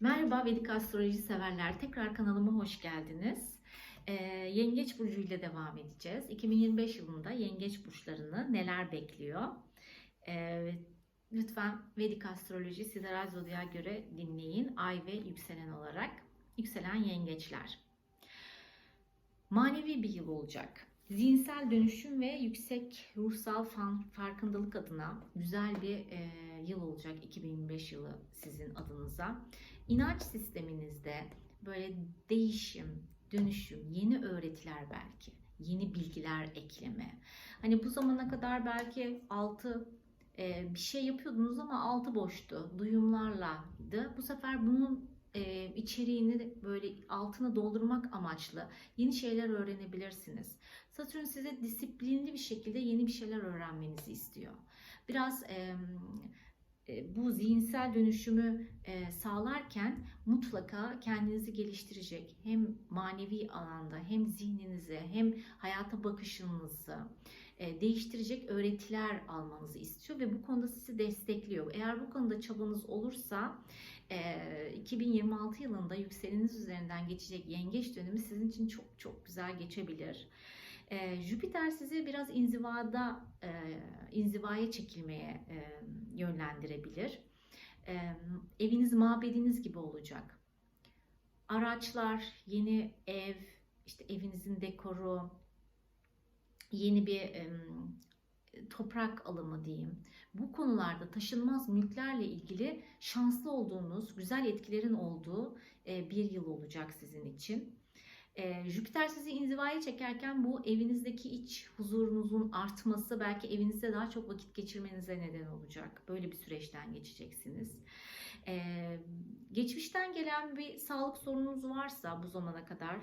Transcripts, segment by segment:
Merhaba Vedik Astroloji severler. Tekrar kanalıma hoş geldiniz. Ee, Yengeç Burcu ile devam edeceğiz. 2025 yılında Yengeç Burçlarını neler bekliyor? Ee, lütfen Vedik Astroloji Sideral Zodya'ya göre dinleyin. Ay ve yükselen olarak. Yükselen Yengeçler. Manevi bir yıl olacak. Zihinsel dönüşüm ve yüksek ruhsal farkındalık adına güzel bir e, yıl olacak 2025 yılı sizin adınıza. İnanç sisteminizde böyle değişim, dönüşüm, yeni öğretiler belki, yeni bilgiler ekleme. Hani bu zamana kadar belki altı e, bir şey yapıyordunuz ama altı boştu, duyumlarlaydı. Bu sefer bunun e, içeriğini böyle altını doldurmak amaçlı yeni şeyler öğrenebilirsiniz. Satürn size disiplinli bir şekilde yeni bir şeyler öğrenmenizi istiyor. Biraz e, bu zihinsel dönüşümü e, sağlarken mutlaka kendinizi geliştirecek hem manevi alanda hem zihninizi hem hayata bakışınızı e, değiştirecek öğretiler almanızı istiyor ve bu konuda sizi destekliyor. Eğer bu konuda çabanız olursa 2026 yılında yükseleniz üzerinden geçecek yengeç dönemi sizin için çok çok güzel geçebilir. E, Jüpiter sizi biraz inzivada, e, inzivaya çekilmeye e, yönlendirebilir. E, eviniz mabediniz gibi olacak. Araçlar, yeni ev, işte evinizin dekoru, yeni bir e, toprak alımı diyeyim. Bu konularda taşınmaz mülklerle ilgili şanslı olduğunuz, güzel etkilerin olduğu e, bir yıl olacak sizin için. E, Jüpiter sizi inzivaya çekerken bu evinizdeki iç huzurunuzun artması belki evinizde daha çok vakit geçirmenize neden olacak. Böyle bir süreçten geçeceksiniz. E, geçmişten gelen bir sağlık sorununuz varsa bu zamana kadar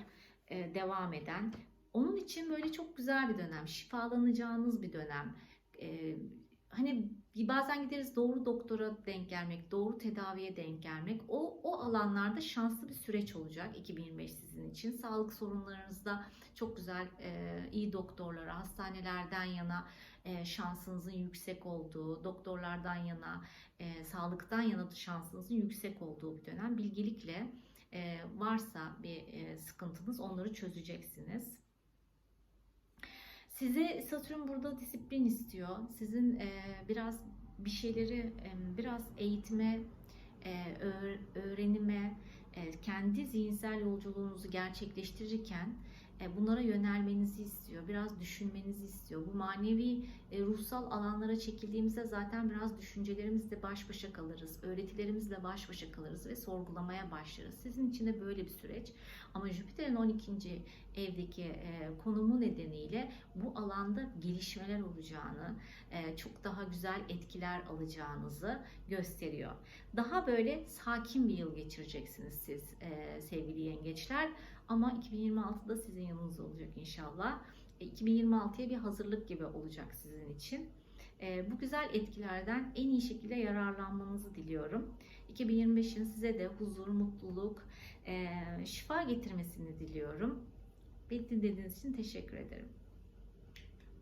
e, devam eden onun için böyle çok güzel bir dönem, şifalanacağınız bir dönem. E, hani bazen gideriz doğru doktora denk gelmek, doğru tedaviye denk gelmek. O, o alanlarda şanslı bir süreç olacak 2025 sizin için. Sağlık sorunlarınızda çok güzel, e, iyi doktorlara, hastanelerden yana e, şansınızın yüksek olduğu, doktorlardan yana, e, sağlıktan yana da şansınızın yüksek olduğu bir dönem. Bilgelikle e, varsa bir e, sıkıntınız onları çözeceksiniz. Size Satürn burada disiplin istiyor. Sizin e, biraz bir şeyleri e, biraz eğitime, e, öğ- öğrenime, e, kendi zihinsel yolculuğunuzu gerçekleştirirken bunlara yönelmenizi istiyor. Biraz düşünmenizi istiyor. Bu manevi, e, ruhsal alanlara çekildiğimizde zaten biraz düşüncelerimizle baş başa kalırız. Öğretilerimizle baş başa kalırız ve sorgulamaya başlarız. Sizin için de böyle bir süreç. Ama Jüpiter'in 12. evdeki e, konumu nedeniyle bu alanda gelişmeler olacağını, e, çok daha güzel etkiler alacağınızı gösteriyor. Daha böyle sakin bir yıl geçireceksiniz siz e, sevgili yengeçler. Ama 2026'da sizin yanınızda olacak inşallah. E, 2026'ya bir hazırlık gibi olacak sizin için. E, bu güzel etkilerden en iyi şekilde yararlanmanızı diliyorum. 2025'in size de huzur, mutluluk, e, şifa getirmesini diliyorum. Beni dinlediğiniz için teşekkür ederim.